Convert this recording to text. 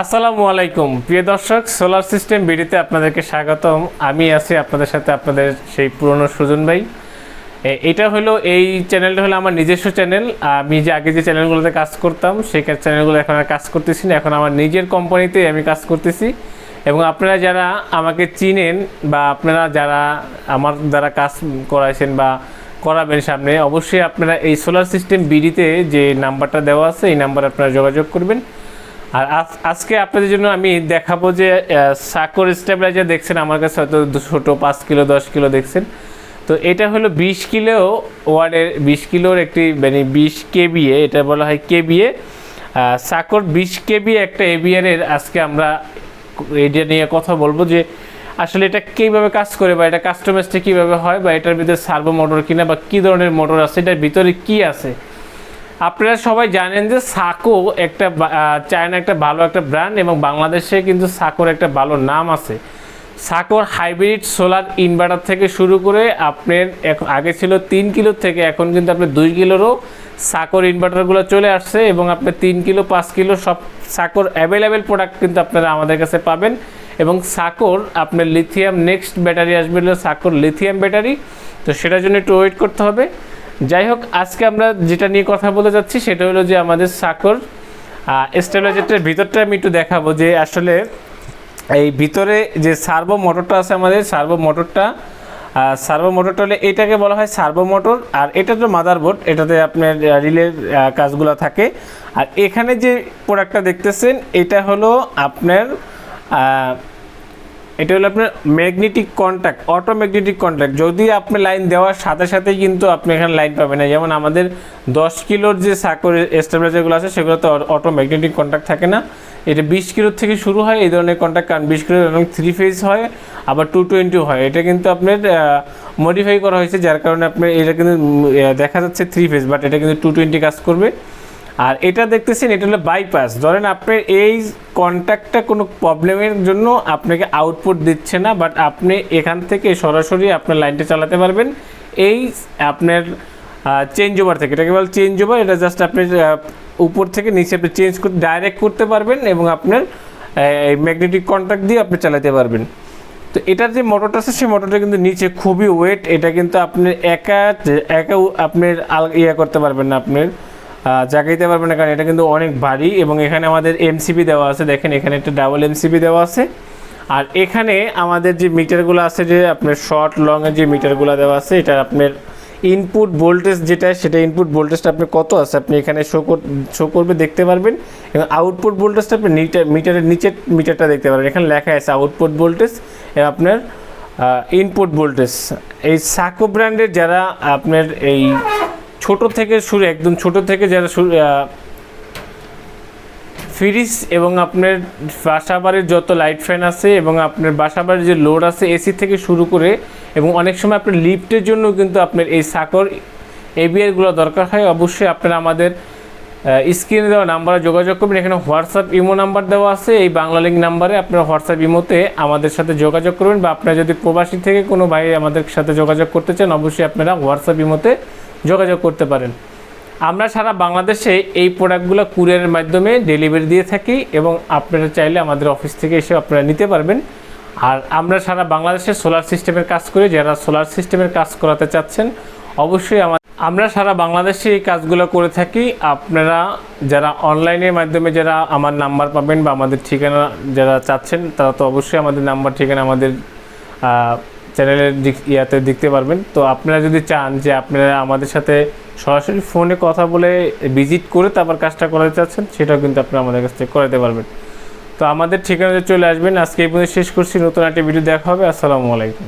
আসসালামু আলাইকুম। প্রিয় দর্শক সোলার সিস্টেম বিডিতে আপনাদেরকে স্বাগতম। আমি আছি আপনাদের সাথে আপনাদের সেই পুরনো সুজন ভাই। এটা হলো এই চ্যানেলটা হলো আমার নিজস্ব চ্যানেল আমি যে আগে যে চ্যানেলগুলোতে কাজ করতাম সেই চ্যানেলগুলো এখন আর কাজ করতেছি না। এখন আমার নিজের কোম্পানিতে আমি কাজ করতেছি। এবং আপনারা যারা আমাকে চিনেন বা আপনারা যারা আমার দ্বারা কাজ করাইছেন বা করাবেন সামনে, অবশ্যই আপনারা এই সোলার সিস্টেম বিডিতে যে নাম্বারটা দেওয়া আছে, এই নাম্বারে আপনারা যোগাযোগ করবেন। আর আজ- আজকে আপনাদের জন্য আমি দেখাবো যে সাকর স্টেবিলাইজার দেখছেন, আমার কাছে হয়তো ছোট, পাঁচ কিলো, দশ কিলো দেখছেন। তো এটা হলো বিশ কিলো ওয়ার্ডের বিশ কিলোর একটি মানে বিশ কেবিএ, এটা বলা হয় কেবিএ। সাকর বিশ কেবি একটা এবিআরের আজকে আমরা এটা নিয়ে কথা বলব যে, আসলে এটা কীভাবে কাজ করে বা এটা কাস্টমাইজটা কীভাবে হয় বা এটার ভিতরে সার্ভো মোটর কিনা বা কী ধরনের মোটর আছে, এটার ভিতরে কি আছে। আপনারা সবাই জানেন যে সাকো একটা চায়না একটা ভালো একটা ব্র্যান্ড এবং বাংলাদেশে কিন্তু সাকোর একটা ভালো নাম আছে। সাকোর হাইব্রিড সোলার ইনভার্টার থেকে শুরু করে আপনার এখন আগে ছিল তিন কিলোর থেকে এখন কিন্তু আপনার দুই কিলোরও সাকোর ইনভার্টারগুলো চলে আসছে এবং আপনার তিন কিলো, পাঁচ কিলো সব সাকোর অ্যাভেলেবেল প্রোডাক্ট কিন্তু আপনারা আমাদের কাছে পাবেন। এবং সাকোর আপনার লিথিয়াম নেক্সট ব্যাটারি আসবে সাকোর লিথিয়াম ব্যাটারি তো সেটার জন্য একটু ওয়েট করতে হবে। যাই হোক আজকে আমরা যেটা নিয়ে কথা বলতে যাচ্ছি সেটা হলো যে আমাদের সাকর স্টেবিলাইজারটার ভিতরটা আমি একটু দেখাবো যে আসলে এই ভিতরে যে সার্ভো মোটরটা আছে আমাদের সার্ভো মোটরটা সার্ভো মোটরটা হলে এটাকে বলা হয় সার্ভো মোটর, আর এটা তো মাদারবোর্ড, এটাতে আপনার রিলের কাজগুলো থাকে। আর এখানে যে প্রোডাক্টটা দেখতেছেন, এটা হলো আপনার এটা হলো আপনার magnetic contact auto magnetic contact যদি আপনি লাইন দেওয়ার সাথে সাথেই কিন্তু আপনি এখানে লাইন পাবেন। না যেমন আমাদের দশ কিলোর যে সাকর স্টেবিলাইজারগুলো আছে, সেগুলোতে অটো ম্যাগনেটিক কন্ট্যাক্ট থাকে না। এটা বিশ কিলোর থেকে শুরু হয়, এই ধরনের কন্ট্যাক্ট কারণ বিশ কিলো এবং থ্রি ফেজ হয়, আবার টু টোয়েন্টি হয়। এটা কিন্তু আপনার মডিফাই করা হয়েছে, যার কারণে আপনার এটা কিন্তু দেখা যাচ্ছে থ্রি ফেজ বাট এটা কিন্তু টু টোয়েন্টি কাজ করবে। আর এটা দেখতেছেন, এটা হলো বাইপাস ধরেন আপনার এই কন্ট্যাক্টটা কোনো প্রবলেমের জন্য আপনাকে আউটপুট দিচ্ছে না বাট আপনি এখান থেকে সরাসরি আপনার লাইনটা চালাতে পারবেন। এই আপনার চেঞ্জ ওভার থেকে এটা কেবল চেঞ্জ ওভার এটা জাস্ট আপনি উপর থেকে নিচে আপনি চেঞ্জ করতে ডাইরেক্ট করতে পারবেন এবং আপনার এই ম্যাগনেটিক কন্ট্যাক্ট দিয়ে আপনি চালাতে পারবেন। তো এটার যে মোটরটা আছে, সেই মোটরটা কিন্তু নিচে খুবই ওয়েট এটা কিন্তু আপনি একা একা আপনার ইয়ে করতে পারবেন না আপনার। জাগাইতে পারবেন না, কারণ এটা কিন্তু অনেক ভারী এবং এখানে আমাদের এমসিবি দেওয়া আছে। দেখেন, এখানে একটা ডাবল এমসিবি দেওয়া আছে। আর এখানে আমাদের যে মিটারগুলো আছে, যে আপনার শর্ট লংয়ের যে মিটারগুলো দেওয়া আছে, এটা আপনার ইনপুট ভোল্টেজ যেটা, সেটা ইনপুট ভোল্টেজটা আপনি কত আছে, আপনি এখানে শো কর শো করবে, দেখতে পারবেন। এবং আউটপুট ভোল্টেজটা আপনি মিটার, মিটারের নিচের মিটারটা দেখতে পারবেন। এখানে লেখা আছে আউটপুট ভোল্টেজ এবং আপনার ইনপুট ভোল্টেজ এই সাকো ব্র্যান্ডের যারা আপনার এই ছোট থেকে শুরু, একদম ছোট থেকে যারা শুরু ফ্রিজ এবং আপনার বাসাবাড়ির যত লাইট ফ্যান আছে এবং আপনার বাসাবাড়ির যে লোড আছে এসি থেকে শুরু করে এবং অনেক সময় আপনার লিফটের জন্য কিন্তু আপনার এই সাকর এবিআরগুলো দরকার হয়। অবশ্যই আপনারা আমাদের স্ক্রিনে দেওয়া নাম্বারে যোগাযোগ করবেন। এখানে হোয়াটসঅ্যাপ ইমো নাম্বার দেওয়া আছে। এই বাংলা লিঙ্ক নাম্বারে আপনারা হোয়াটসঅ্যাপ ইমোতে আমাদের সাথে যোগাযোগ করবেন বা আপনারা যদি প্রবাসী থেকে কোনো ভাই আমাদের সাথে যোগাযোগ করতে চান, অবশ্যই আপনারা হোয়াটসঅ্যাপ ইমোতে যোগাযোগ করতে পারেন। আমরা সারা বাংলাদেশে এই প্রোডাক্টগুলো কুরিয়ারের মাধ্যমে ডেলিভারি দিয়ে থাকি এবং আপনারা চাইলে আমাদের অফিস থেকে এসে আপনারা নিতে পারবেন। আর আমরা সারা বাংলাদেশে সোলার সিস্টেমের কাজ করি, যারা সোলার সিস্টেমের কাজ করাতে চাচ্ছেন, অবশ্যই আমার আমরা সারা বাংলাদেশে এই কাজগুলো করে থাকি। আপনারা যারা অনলাইনের মাধ্যমে যারা আমার নাম্বার পাবেন বা আমাদের ঠিকানা যারা চাচ্ছেন, তারা তো অবশ্যই আমাদের নাম্বার ঠিকানা আমাদের চ্যানেলের ইয়াতে দেখতে পারবেন। তো আপনারা যদি চান যে আপনারা আমাদের সাথে সরাসরি ফোনে কথা বলে ভিজিট করে তারপর কাজটা করাতে চাচ্ছেন, সেটাও কিন্তু আপনারা আমাদের কাছ থেকে করাতে পারবেন। তো আমাদের ঠিকানাতে চলে আসবেন। আজকে এই পর্যন্ত শেষ করছি। নতুন একটা ভিডিও দেখা হবে। আসসালামু আলাইকুম।